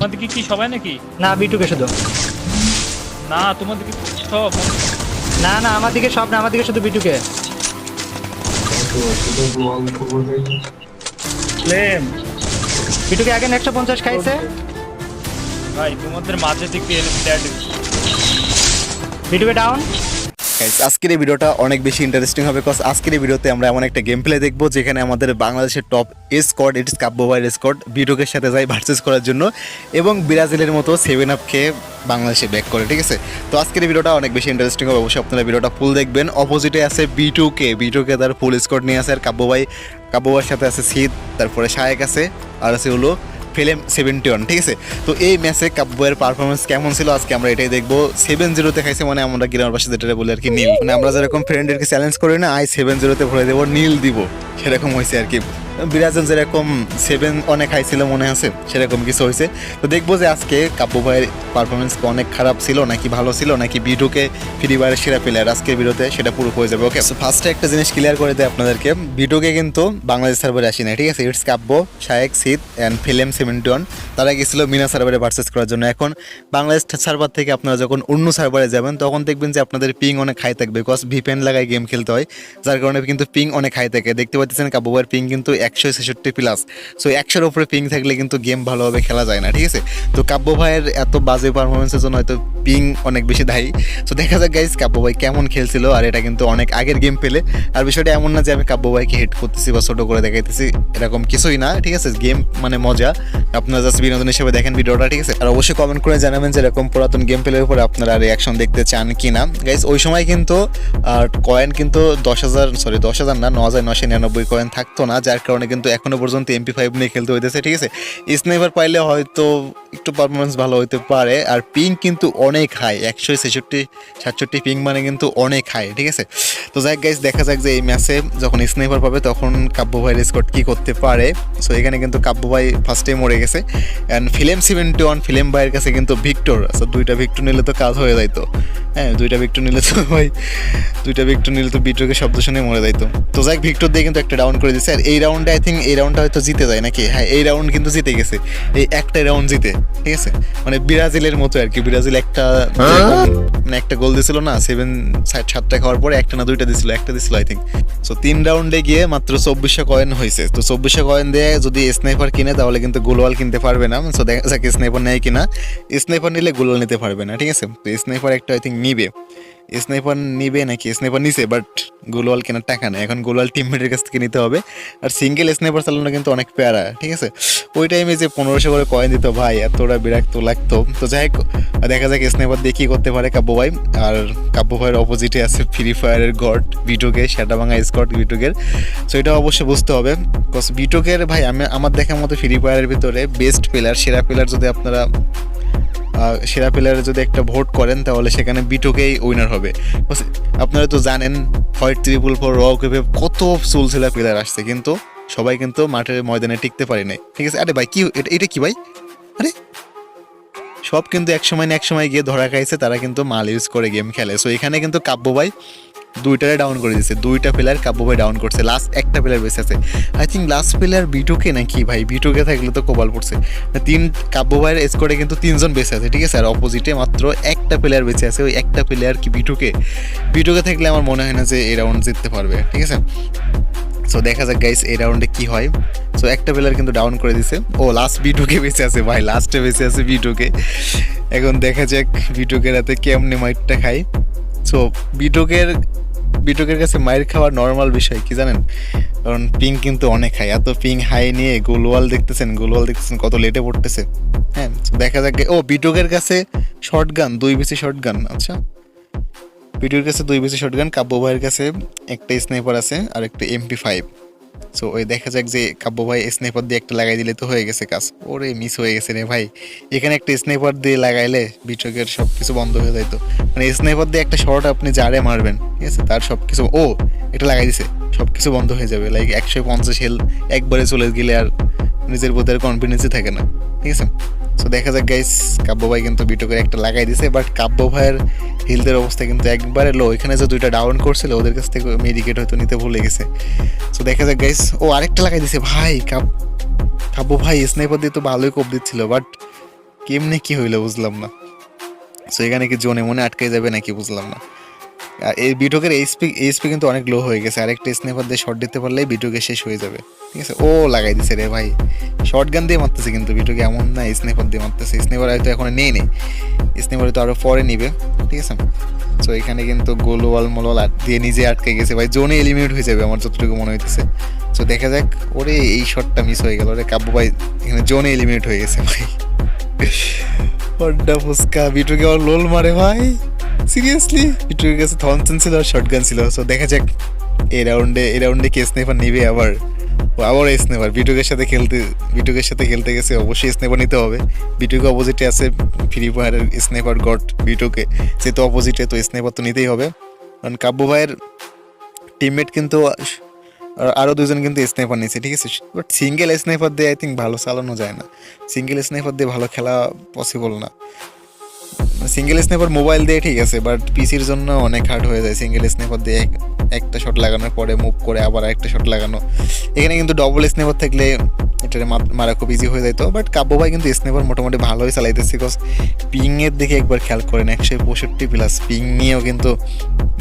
তোমাদের কি সবাই নাকি? না বিটুকে শুধু। না তোমাদের কি সব? না না আমার দিকে সব না আমার দিকে শুধু বিটুকে। ফ্লেম বিটুকে আগে একশো পঞ্চাশ খাইছে। ভাই তোমাদের মাঝে দিকে প্লেয়ার বিটুকে ডাউন আজকের এই ভিডিওটা অনেক বেশি ইন্টারেস্টিং হবে বিকজ আজকের এই ভিডিওতে আমরা এমন একটা গেম প্লে দেখব যেখানে আমাদের বাংলাদেশের টপ স্কোয়াড ইটস কাব্যবাইয়ের স্কোয়াড বিটোকের সাথে যাই ভার্সেস করার জন্য, এবং ব্রাজিলের মতো সেভেন আপ খেয়ে বাংলাদেশে ব্যাক করে, ঠিক আছে? তো আজকের এই ভিডিওটা অনেক বেশি ইন্টারেস্টিং হবে, অবশ্যই আপনারা ভিডিওটা ফুল দেখবেন। অপোজিটে আছে B two K B two K তার ফুল স্কোয়াড নিয়ে আছে, আর কাব্যবাই কাব্যবাইয়ের সাথে আছে সিদ তারপরে শায়েক আছে, আর আছে হলো ফিলেম সেভেন্টি ওয়ান ঠিক আছে? তো এই ম্যাচে কাব্যের পারফরমেন্স কেমন ছিল? আজকে আমরা এটাই দেখব। সেভেন জিরো দেখাইছে মানে আমরা গ্রামের পাশে যেটা বলি আর কি নীল। মানে আমরা যেরকম ফ্রেন্ডের চ্যালেঞ্জ করি না আই সেভেন জিরোতে ভরে দেবো, নীল দিব। সেরকম হয়েছে আর কি। বিরাজন যেরকম সেভেন অনেক হাই ছিল মনে আছে, সেরকম কিছু হয়েছে। তো দেখব যে আজকে কাব্য ভাইয়ের পারফরমেন্স অনেক খারাপ ছিল, নাকি ভালো ছিল, নাকি বিটুকে ফ্রি ফায়ারের সেরা প্লেয়ার আজকের ভিডিওতে সেটা পুরো হয়ে যাবে ওকে ফার্স্টে একটা জিনিস ক্লিয়ার করে দেয় আপনাদেরকে। বিটুকে কিন্তু বাংলাদেশ সার্ভারে আসি না ঠিক আছে? ইটস কাব্য, শায়েক সিদ অ্যান্ড ফিলেম সেভেন্টি ওয়ান তারা গেছিল মিনা সার্ভারে ভার্সেস করার জন্য। এখন বাংলাদেশ সার্ভার থেকে আপনারা যখন অন্য সার্ভারে যাবেন, তখন দেখবেন যে আপনাদের পিং অনেক হাই থাকবে বিকজ ভিপেন লাগায় গেম খেলতে হয়। যার কারণে কিন্তু পিং অনেক হাই থাকে। দেখতে পাচ্ছেন কাব্যবার পিং কিন্তু একশো ছেষট্টি প্লাস সো একশোর উপরে পিং থাকলে কিন্তু গেম ভালোভাবে খেলা যায় না, ঠিক আছে? তো কাব্য ভাইয়ের এত বাজে পারফরমেন্সের জন্য হয়তো পিং অনেক বেশি দায়ী। সো দেখা যাক গাইজ কাব্য ভাই কেমন খেলছিল, আর এটা কিন্তু অনেক আগের গেম পেলে। আর বিষয়টা এমন না যে আমি কাব্য ভাইকে হেড করতেছি বা ছোটো করে দেখাইতেছি, এরকম কিছুই না, ঠিক আছে? গেম মানে মজা। আপনারা জাস্ট বিনোদন হিসেবে দেখেন ভিডিওটা, ঠিক আছে? আর অবশ্যই কমেন্ট করে জানাবেন যে এরকম পুরাতন গেম প্লের উপরে আপনারা রিয়াকশন দেখতে চান কি না গাইজ ওই সময় কিন্তু কয়েন কিন্তু দশ হাজার সরি দশ হাজার না, ন হাজার নশো নিরানব্বই কয়েন থাকতো না, যার কারণে কিন্তু এখনও পর্যন্ত এমপি ফাইভ নিয়ে খেলতে হইতেছে, ঠিক আছে? স্নাইপার পাইলে হয়তো একটু পারফরমেন্স ভালো হতে পারে। আর পিং কিন্তু অনেক হাই একশো ছেষট্টি, সাতষট্টি পিং মানে কিন্তু অনেক হাই ঠিক আছে? তো যাই গাইজ দেখা যাক যে এই ম্যাচে যখন স্নাইপার পাবে তখন কাব্য ভাইয়ের স্কোয়াড কী করতে পারে। সো এখানে কিন্তু কাব্য ভাই ফার্স্টে মরে গেছে। অ্যান্ড ফিলেম সেভেন্টি ওয়ান ফিলেম ভাইয়ের কাছে কিন্তু ভিক্টর আচ্ছা দুইটা ভিক্টর নিলে তো কাজ হয়ে যাইতো। হ্যাঁ দুইটা ভিক্টর নিলে তো ভাই, দুইটা ভিক্টর নিলে তো বিট্রোকে শব্দ শুনে মরে যাইতো। তো যাই ভিক্টর দিয়ে কিন্তু একটা রাউন্ড করে দিচ্ছে আর এই রাউন্ডে আই থিঙ্ক এই রাউন্ডটা হয়তো জিতে যায় নাকি? হ্যাঁ এই রাউন্ড কিন্তু জিতে গেছে। এই একটা রাউন্ড জিতে। ঠিক আছে? মানে ব্রাজিলের মতো আর কি। ব্রাজিল একটা মানে একটা গোল দিছিল না সেভেন সাতটা খাওয়ার পরে একটা না দুইটা দিছিল একটা দিছিল আই থিঙ্ক সো তিন রাউন্ডে গিয়ে মাত্র চব্বিশশো কয়েন হয়েছে তো চব্বিশশো কয়েন দিয়ে যদি স্নাইপার কিনে তাহলে কিন্তু গোলওয়াল কিনতে পারবে না। সো দেখা যাক স্নাইপার নেয় কিনা। স্নাইপার নিলে গোলওয়াল নিতে পারবে না ঠিক আছে? তো স্নাইপার একটা আই থিঙ্ক নিবে। স্নাইপার নিবে নাকি? স্নাইপার নিছে বাট গোলওয়াল কেনার টাকা নেই। এখন গোলওয়াল টিমমেটের কাছ থেকে নিতে হবে। আর সিঙ্গেল স্নাইপার চালানো কিন্তু অনেক প্যারা, ঠিক আছে? ওই টাইমে যে পনেরোশো করে কয়েন দিত ভাই, এতটা বিরক্ত লাগতো। তো যাই হোক, দেখা যাক স্নাইপার দিয়ে কী করতে পারে কাব্য ভাই। আর কাব্য ভাইয়ের অপোজিটে আছে ফ্রি ফায়ারের গড বিটোকে শ্যাটাভাঙা স্কট বিটোকের সো এটা অবশ্যই বুঝতে হবে। বিটোকের ভাই, আমি, আমার দেখার মতো ফ্রি ফায়ারের ভিতরে বেস্ট প্লেয়ার সেরা প্লেয়ার যদি আপনারা সেরা প্লেয়ারে যদি একটা ভোট করেন, তাহলে সেখানে বিটোকেই উইনার হবে। আপনারা তো জানেন হোয়াইট ত্রিপুল ফোর র কত চুলছিলা প্লেয়ার আসছে, কিন্তু সবাই কিন্তু মাঠের ময়দানে টিকতে পারে নাই। ঠিক আছে? আরে ভাই, কি এটা এটা কি ভাই? আরে! সব কিন্তু এক সময় না এক সময় গিয়ে ধরা খাইছে, তারা কিন্তু মাল ইউজ করে গেম খেলে। সো এখানে কিন্তু কাব্য ভাই দুইটারে ডাউন করে দিয়েছে দুইটা প্লেয়ার কাব্য ভাই ডাউন করছে। লাস্ট একটা প্লেয়ার বেঁচে আছে। আই থিঙ্ক লাস্ট প্লেয়ার বিটুকে নাকি ভাই? বিটুকে থাকলে তো কপাল পড়ছে। তিন কাব্য ভাইয়ের স্কোরে কিন্তু তিনজন বেঁচে আছে, ঠিক আছে? আর অপোজিটে মাত্র একটা প্লেয়ার বেঁচে আছে। ওই একটা প্লেয়ার কি বিটুকে বিটুকে থাকলে আমার মনে হয় না যে এই রাউন্ড জিততে পারবে, ঠিক আছে? সো দেখা যাক গাইস এই রাউন্ডে কি হয়। সো একটা প্লেয়ার কিন্তু ডাউন করে দিছে। ও লাস্ট বিটুকে বেঁচে আছে ভাই। লাস্টে বেঁচে আছে বিটুকে এখন দেখা যাক বিটুকের রাতে কেমনে মাইটটা খায়। সো বিটুকের বিটকের কাছে মায়ের খাওয়া নর্মাল বিষয় কি জানেন? কারণ পিং কিন্তু অনেক হাই এত পিং হাই নিয়ে গোলওয়াল দেখতেছেন গোলওয়াল দেখতেছেন, কত লেটে পড়তেছে। হ্যাঁ দেখা যাক ও বিটুকের কাছে শর্ট গান দুই বেশি শর্ট গান আচ্ছা। বিটুকের কাছে দুই বেশি শর্ট গান কাব্য ভাইয়ের কাছে একটা স্নাইপার আছে, আর একটা এমপি ফাইভ সো ওই দেখা যাক যে কাব্য ভাই স্নেপার দিয়ে একটা লাগাই দিলে তো হয়ে গেছে কাজ। ওরে মিস হয়ে গেছে রে ভাই। এখানে একটা স্নেপার দিয়ে লাগাইলে বিটকের সব কিছু বন্ধ হয়ে যাইতো মানে স্নাইপার দিয়ে একটা শর্ট আপনি জারে মারবেন, ঠিক আছে? তার সব কিছু ও, এটা লাগাই দিছে। সব কিছু বন্ধ হয়ে যাবে। লাইক একশো পঞ্চাশ হেল একবারে চলে গেলে আর নিজের প্রতি আর কনফিডেন্সই থাকে না, ঠিক আছে? সো দেখা যাক গাইস কাব্য ভাই কিন্তু বিটকের একটা লাগাই দিছে বাট কাব্য ভাইয়ের হিলদের অবস্থা কিন্তু একবারে লো এখানে যে দুইটা ডাউন করছিল, ওদের কাছ থেকে মেডিকেট হয়তো নিতে ভুলে গেছে। সো দেখা যাক গাইস ও আরেকটা লাগাই দিছে। ভাই, কাব, কাব্য ভাই স্নাইপার দিয়ে তো ভালোই কোপ দিচ্ছিল বাট কেমনে কি হইল বুঝলাম না। সো এখানে কি জোনে মনে আটকে যাবে নাকি বুঝলাম না। এই বিটকের এইচপি এইচপি কিন্তু অনেক লো হয়ে গেছে। আরেকটা স্নেপার দিয়ে শর্ট দিতে পারলেই বিটুকে শেষ হয়ে যাবে। ঠিক আছে? ও লাগাই দিছে রে ভাই। শর্ট গান দিয়ে মারতেছে কিন্তু বিটুকে, এমন না স্নেপার দিয়ে মারতেছে। স্নেপার হয়তো এখন নেই নেই। স্নেপার হয়তো আরও পরে নিবে। ঠিক আছে? সো এখানে কিন্তু গোল ওয়াল মোল আট, দিয়ে নিজে আটকে গেছে। ভাই জোনে এলিমিনেট হয়ে যাবে আমার যতটুকু মনে হইতেছে। সো দেখা যাক। ওরে, এই শটটা মিস হয়ে গেল ওরে কাব্য ভাই, এখানে জোনে এলিমিনেট হয়ে গেছে ভাই। বড্ডা ফুচকা বিটুকে আর লোল মারে ভাই। সিরিয়াসলি বিটুকের কাছে থনসন ছিল আর শর্টগান ছিল সো দেখা যাক এই রাউন্ডে এই রাউন্ডে কে স্নেপার নিবে আবার ও আবার স্নেপার বিটুকের সাথে খেলতে বিটুকের সাথে খেলতে গেছে অবশ্যই স্নেপার নিতে হবে বিটুকে অপোজিটে আছে ফ্রি ফায়ারের স্নেপার গড বিটুকে যেহেতু অপোজিটে তো স্নেপার তো নিতেই হবে কারণ কাব্য ভাইয়ের টিমমেট কিন্তু আরও দুজন কিন্তু স্নাইপার নিয়েছে ঠিক আছে বাট সিঙ্গেল স্নাইপার দিয়ে আই থিঙ্ক ভালো চালানো যায় না সিঙ্গেল স্নাইপার দিয়ে ভালো খেলা পসিবল না সিঙ্গেল স্নাইপার মোবাইল দিয়ে ঠিক আছে বাট পিসির জন্য অনেক হার্ড হয়ে যায় সিঙ্গেল স্নাইপার দিয়ে একটা শট লাগানোর পরে মুভ করে আবার একটা শট লাগানো। এখানে কিন্তু ডবল স্নাইপার থাকলে এটা মারা খুব ইজি হয়ে যেত বাট কাব্য ভাই কিন্তু স্নাইপার মোটামুটি ভালোই চালাইতেছে বিকজ পিংয়ের দিকে একবার খেয়াল করেন, একশো পঁয়ষট্টি প্লাস পিং নিয়েও কিন্তু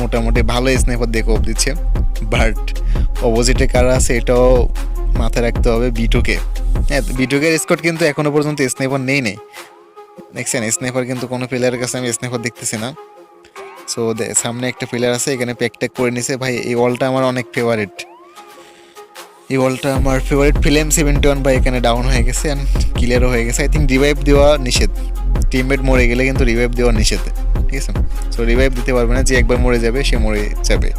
মোটামুটি ভালো স্নাইপার দিয়ে কোপ দিচ্ছে। বাট অপোজিটে কারা আছে, এটাও মাথায় রাখতে হবে বিটুকে হ্যাঁ বিটুকের স্কোর কিন্তু এখনও পর্যন্ত স্নাইপার নেই নেই। দেখছেন স্নাইপার কিন্তু কোনো প্লেয়ারের কাছে আমি স্নাইপার দেখতেছি না। সো সামনে একটা প্লেয়ার আছে, এখানে প্যাক ট্যাক করে নিছে। ভাই, এই ওয়ালটা আমার অনেক ফেভারিট এই ওয়ালটা আমার ফেভারিট ফিল্ম সেভেন্টি ওয়ান বা এখানে ডাউন হয়ে গেছে অ্যান্ড ক্লিয়ারও হয়ে গেছে। আই থিঙ্ক রিভাইভ দেওয়া নিষেধ। টিমমেট মরে গেলে কিন্তু রিভাইভ দেওয়া নিষেধ। ঠিক আছে? সো রিভাইভ দিতে পারবে না। যে একবার মরে যাবে, সে মরে যাবে।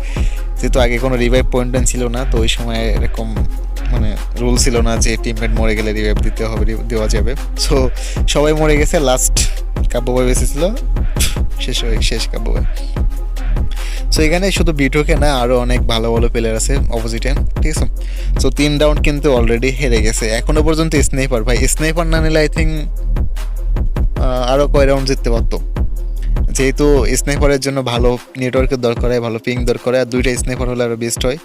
যেহেতু আগে কোনো রিভাইভ পয়েন্ট ছিল না, তো ওই সময় এরকম মানে রুল ছিল না যে টিমমেট মরে গেলে রিভাইভ দিতে হবে দেওয়া যাবে। সো সবাই মরে গেছে লাস্ট কাব্যবয় বেঁচেছিল। শেষ হয়ে, শেষ কাব্যবয় সো এখানে শুধু বিটুকে না আরও অনেক ভালো ভালো প্লেয়ার আছে অপোজিটে ঠিক আছে? সো তিন রাউন্ড কিন্তু অলরেডি হেরে গেছে। এখনও পর্যন্ত স্নাইপার ভাই। স্নাইপার না নিলে আই থিঙ্ক আরও কয় রাউন্ড জিততে পারতো? যেহেতু স্নাইপারের জন্য ভালো নেটওয়ার্কের দরকার হয়, ভালো পিং দরকার হয়, আর দুইটা স্নাইপার হলে আরও বেস্ট হয়।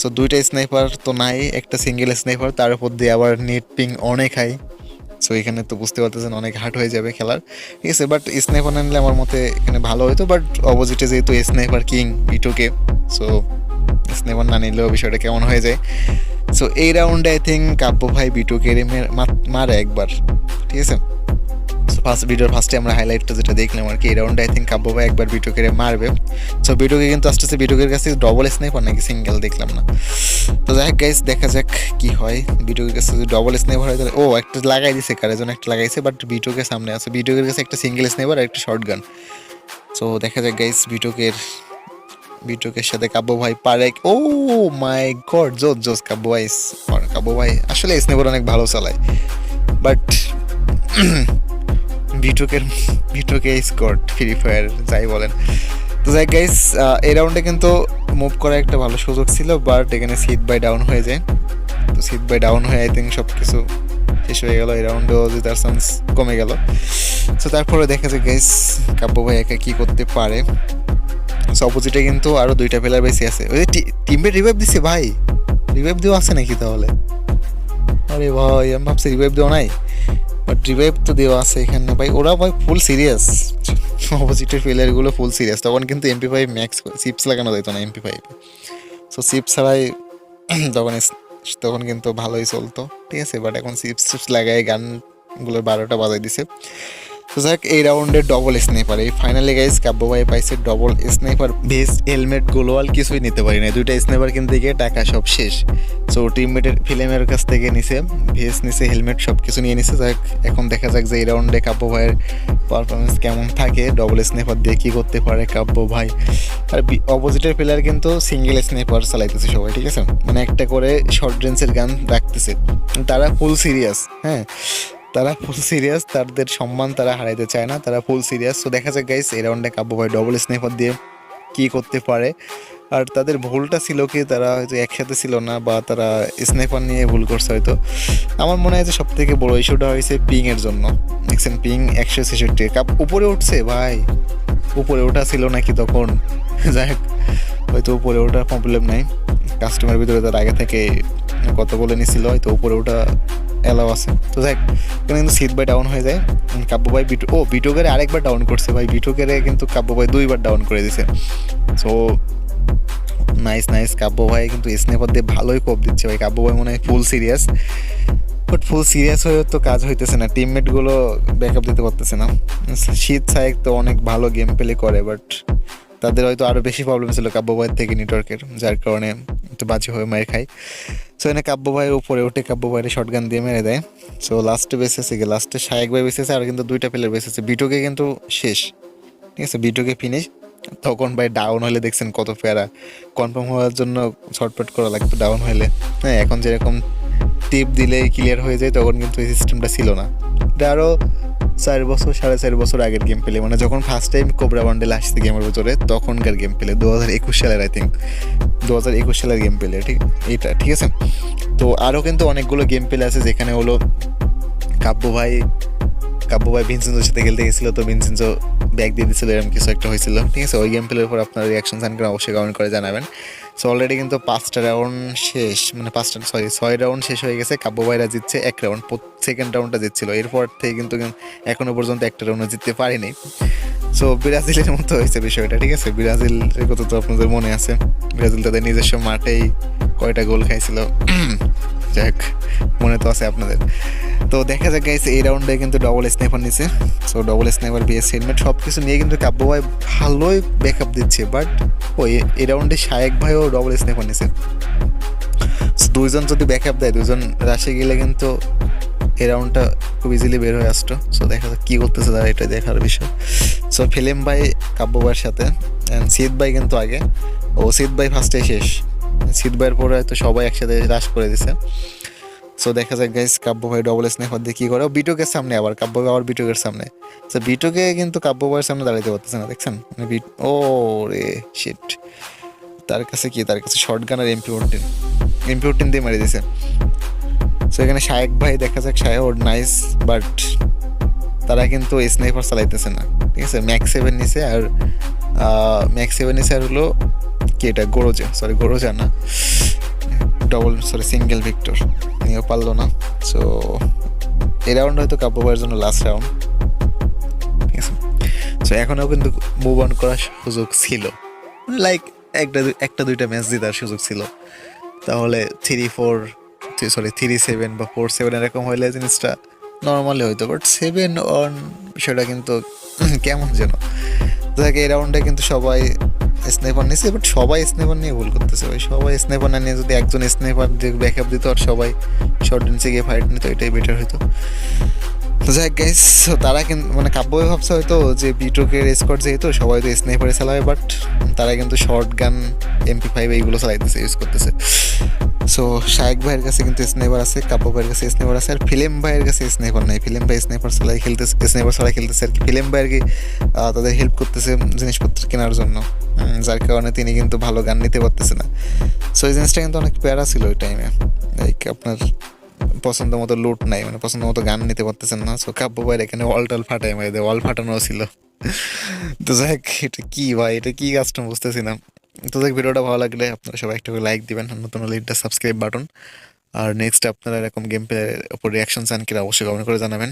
সো দুইটা স্নাইপার তো নাই, একটা সিঙ্গেল স্নাইপার, তার উপর দিয়ে আবার নেট পিং অনেক হাই সো এখানে তো বুঝতে পারতেছেন অনেক হার্ড হয়ে যাবে খেলার। ঠিক আছে বাট স্নাইপার না নিলে আমার মতে এখানে ভালো হতো বাট অপোজিটে যেহেতু স্নাইপার কিং বিটুকে সো স্নেপার না নিলেও বিষয়টা কেমন হয়ে যায়। সো এই রাউন্ডে আই থিঙ্ক কাব্য ভাই বিটুকে মারে একবার। ঠিক আছে? ফার্স্ট ভিডিওর ফার্স্টে আমরা হাইলাইটটা যেটা দেখলাম আর কি, এই রাউন্ডে আই থিঙ্ক কাব্য ভাই একবার বিটুকে মারবে। সো বিটুকে কিন্তু আস্তে আস্তে বিটুকের কাছে ডবল স্নেপার নাকি সিঙ্গেল দেখলাম না। তো যাই হোক গাইস দেখা যাক কি হয়। বিটুকের কাছে যদি ডবল স্নেপার হয় তাহলে, ও একটা লাগাই দিছে কারের জন্য একটা লাগাইছে বাট বিটুকের সামনে আছে। বিটুকের কাছে একটা সিঙ্গেল স্নেপার আর একটা শর্ট গান সো দেখা যাক গাইস বিটুকের বিটুকের সাথে কাব্য ভাই পারে ও মাই গড জোস জোস কাব্য ভাই কাব্য ভাই, আসলে স্নেপার অনেক ভালো চালায়। বাট বিটুকের বিটুকে স্কট ফ্রি ফায়ার যাই বলেন। তো যাই গাইস এই রাউন্ডে কিন্তু মুভ করা একটা ভালো সুযোগ ছিল বাট এখানে সিট বাই ডাউন হয়ে যায়। তো সিট বাই ডাউন হয়ে আই থিঙ্ক সব কিছু শেষ হয়ে গেল, এই রাউন্ডেও জেতার চান্স কমে গেল। তো তারপরে দেখা যায় গাইস কাব্য ভাই একা কী করতে পারে। সো অপোজিটে কিন্তু আরও দুইটা প্লেয়ার বেশি আছে। ওই টিমে রিভাইভ দিছে ভাই। রিভাইভ দেওয়া আছে নাকি তাহলে? আরে ভাই, আমি ভাবছি রিভাইভ দেওয়া নাই। বাট রিভাইভ তো দেওয়া আছে এখানে। ভাই, ওরা ভাই ফুল সিরিয়াস অপোজিটের প্লেয়ারগুলো ফুল সিরিয়াস তখন কিন্তু এমপি ফাইভ ম্যাক্স চিপস লাগানো যেত না এমপি ফাইভ সো চিপস ছাড়াই তখন তখন কিন্তু ভালোই চলতো। ঠিক আছে? বাট এখন চিপস চিপস লাগাই গানগুলোর বারোটা বাজাই দিছে। তো যাক, এই রাউন্ডে ডবল স্নাইপার এই ফাইনালি গাইজ কাব্য ভাই পাইছে ডবল স্নাইপার ভেস্ট হেলমেট গোলোয়াল কিছুই নিতে পারি না দুইটা স্নাইপার কিনতে গিয়ে টাকা সব শেষ। সো টিমমেটের ফিল্মের কাছ থেকে নিছে। ভেস নিছে হেলমেট সব কিছু নিয়ে নিছে। যাক, এখন দেখা যাক যে এই রাউন্ডে কাব্য ভাইয়ের পারফরমেন্স কেমন থাকে। ডবল স্নাইপার দিয়ে কী করতে পারে কাব্য ভাই আর অপোজিটের প্লেয়ার কিন্তু সিঙ্গেল স্নাইপার চালাইতেছে সবাই, ঠিক আছে? মানে একটা করে শর্ট রেঞ্জের গান রাখতেছে। তারা ফুল সিরিয়াস হ্যাঁ? তারা ফুল সিরিয়াস তাদের সম্মান তারা হারাইতে চায় না, তারা ফুল সিরিয়াস তো দেখা যাক গাইস এই রাউন্ডে কাব্য ভাই ডবল স্নাইপার দিয়ে কি করতে পারে। আর তাদের ভুলটা ছিল কি, তারা হয়তো একসাথে ছিল না বা তারা স্নাইপার নিয়ে ভুল করছে হয়তো। আমার মনে হয় যে সব থেকে বড় ইস্যুটা হয়েছে পিং এর জন্য। দেখছেন পিং একশো ছেষট্টি। কাপ উপরে উঠছে ভাই। উপরে ওঠা ছিল নাকি তখন? যাই হোক, হয়তো উপরে ওঠার প্রবলেম নাই। কাস্টমার ভিতরে তার আগে থেকে কথা বলে নিছিল, হয়তো উপরে ওঠা অ্যালাউ আছে। তো দেখ এখানে কিন্তু সিট বাই ডাউন হয়ে যায়। কাব্য ভাই বিটু ও বিটুকের আরেকবার ডাউন করছে ভাই। বিটুকেরে কিন্তু কাব্য ভাই দুইবার ডাউন করে দিছে। সো নাইস নাইস কাব্য ভাই কিন্তু স্নেপার দিয়ে ভালোই কোপ দিচ্ছে ভাই। কাব্য ভাই মনে হয় full serious but full serious হয়েও তো কাজ হইতেছে না। টিমমেটগুলো ব্যাকআপ দিতে পারতেছে না। শীত সাহেব তো অনেক ভালো গেম প্লে করে বাট তাদের হয়তো আরও বেশি প্রবলেম ছিল কাব্য থেকে নেটওয়ার্কের যার কারণে একটু বাজে হয়ে মায়ের খায়। সো এখানে কাব্য ভাইয়ের উপরে উঠে কাব্য ভাইয়ের শর্ট গান দিয়ে মেরে দেয়। সো লাস্টে বেসেছে গিয়ে লাস্টে শায়েক ভাই বেসেছে আর কিন্তু দুইটা প্লেয়ার বেসেছে বিটোকে কিন্তু শেষ। ঠিক আছে? বিটোকে ফিনিশ তখন ভাই ডাউন হলে দেখছেন কত প্যারা কনফার্ম হওয়ার জন্য শর্টপট করা লাগতো ডাউন হলে। হ্যাঁ এখন যেরকম টিপ দিলে ক্লিয়ার হয়ে যায়, তখন কিন্তু এই সিস্টেমটা ছিল না। এটা আরও চার বছর, সাড়ে চার বছর আগের গেম প্লে মানে যখন ফার্স্ট টাইম কোবরা বান্ডেল আসছে গেমের ভিতরে, তখনকার গেম প্লে দু হাজার একুশ সালের আই থিঙ্ক দু হাজার একুশ সালের গেম প্লে ঠিক এটা ঠিক আছে? তো আরও কিন্তু অনেকগুলো গেম প্লে আছে, যেখানে হলো কাব্য ভাই কাব্য ভাই ভিনসেন্সোর সাথে খেলতে গেছিল, তো ভিনসেন্সো ব্যাগ দিয়ে দিয়েছিল এরকম কিছু একটা হয়েছিল, ঠিক আছে? ওই গেম প্লের উপর আপনার রিয়াকশন সান করে অবশ্যই কমেন্ট করে জানাবেন। সো অলরেডি কিন্তু পাঁচটা রাউন্ড শেষ মানে পাঁচটা সরি ছয় রাউন্ড শেষ হয়ে গেছে, কাব্য ভাইরা জিতছে এক রাউন্ড সেকেন্ড রাউন্ডটা জিতছিল। এরপর থেকে কিন্তু এখনও পর্যন্ত একটা রাউন্ড জিততে পারিনি। সো ব্রাজিলের মতো হয়েছে বিষয়টা, ঠিক আছে? ব্রাজিলের কথা তো আপনাদের মনে আছে। ব্রাজিল তাদের নিজস্ব মাঠেই কয়টা গোল খাইছিল। যাক, মনে তো আছে আপনাদের। তো দেখা যাক গাইছে এই রাউন্ডে কিন্তু ডবল স্নাইপার নিছে। সো ডবল স্নাইপার বিএস হেলমেট সব কিছু নিয়ে কিন্তু কাব্য ভাই ভালোই ব্যাকআপ দিচ্ছে বাট ওই এই রাউন্ডে শায়েক ভাইও ডবল স্নাইপার নিছে। দুইজন যদি ব্যাকআপ দেয় দুজন রাশে গেলে কিন্তু এই রাউন্ডটা খুব ইজিলি বের হয়ে আসতো। সো দেখা যাক কী করতেছে তারা এটা দেখার বিষয়। সো ফিলিম ভাই কাব্য ভাইয়ের সাথে অ্যান্ড সিদ ভাই কিন্তু আগে। ও সিদ ভাই ফার্স্টে শেষ। সিদ ভাইয়ের পরে হয়তো সবাই একসাথে রাশ করে দিছে। সো দেখা যাক গাইস কাব্য ভাই ডবল স্নেপার দিয়ে কী করে। বিটোকের সামনে আবার, কাব্য ভাই আবার বিটোকের সামনে। তো বিটোকে কিন্তু কাব্য ভাইয়ের সামনে দাঁড়াতে পারতেছে না, দেখছেন? মানে ও রে শিট তার কাছে কি? তার কাছে শর্ট গান আর এমপি ফোরটিন এমপি ফোরটিন দিয়ে মারি দিয়েছে সো এখানে শায়েক ভাই, দেখা যাক শায়েক ওর নাইস বাট তারা কিন্তু স্নাইপার চালাইতেছে না। ঠিক আছে? ম্যাক্স সেভেন নিছে আর ম্যাক্স সেভেন নিছে আর হলো কি এটা গোরোজা সরি গোরোজা না। ডবল সরি সিঙ্গেল ভিক্টর নিয়েও পারল না। সো এই রাউন্ড হয়তো কাব্য ভাইয়ের জন্য লাস্ট রাউন্ড ঠিক আছে? সো এখনও কিন্তু মুভ অন করার সুযোগ ছিল। লাইক একটা একটা দুইটা ম্যাচ জেতার সুযোগ ছিল। তাহলে three four sorry three seven বা ফোর সেভেন এরকম হইলে জিনিসটা নর্মালি হইতো। বাট সেভেন অন সেটা কিন্তু কেমন যেন। দেখ এই রাউন্ডে কিন্তু সবাই স্নেপার নিয়েছে বাট সবাই স্নেপার নিয়ে ভুল করতেছে ভাই। সবাই স্নেপার না নিয়ে যদি একজন স্নেপার ব্যাকআপ দিত আর সবাই শর্ট ডেন্সে গিয়ে ফাইট নিত, এটাই বেটার হতো যাই গাইস তারা কিন্তু মানে কাব্য ভাবছে হয়তো যে বিটোকের স্কট যেহেতু, সবাই তো স্নাইপারে চালাবে বাট তারা কিন্তু শর্ট গান এমপি ফাইভ এইগুলো চালাইতেছে ইউজ করতেছে। সো শায়েক ভাইয়ের কাছে কিন্তু স্নাইপার আছে, কাব্য ভাইয়ের কাছে স্নাইপার আছে, আর ফিলিম ভাইয়ের কাছে স্নাইপার নাই। ফিলিম ভাই স্নাইপার চালাই খেলতেছে স্নাইপার চালাই খেলতেছে আর কি। ফিলিম ভাই কি তাদের হেল্প করতেছে জিনিসপত্র কেনার জন্য। যার কারণে তিনি কিন্তু ভালো গান নিতে পারতেছে না। সো এই জিনিসটা কিন্তু অনেক প্যারা ছিল ওই টাইমে লাইক আপনার পছন্দ মতো লুট নাই মানে পছন্দ মতো গান নিতে পারতেছেন না সো কাব্য ভাইয়ের এখানে অল টল ফাটাই মারি দেয় ফাটানো ছিল। তো যাই এটা কী ভাই, এটা কী কাস্টম বুঝতেছি না। তো দেখ ভিডিওটা ভালো লাগলে আপনারা সবাই একটু লাইক দিবেন নতুন লিডটা সাবস্ক্রাইব বাটন আর নেক্সট আপনারা এরকম গেম প্লের উপর রিয়াকশন চান কিনা অবশ্যই কমেন্ট করে জানাবেন।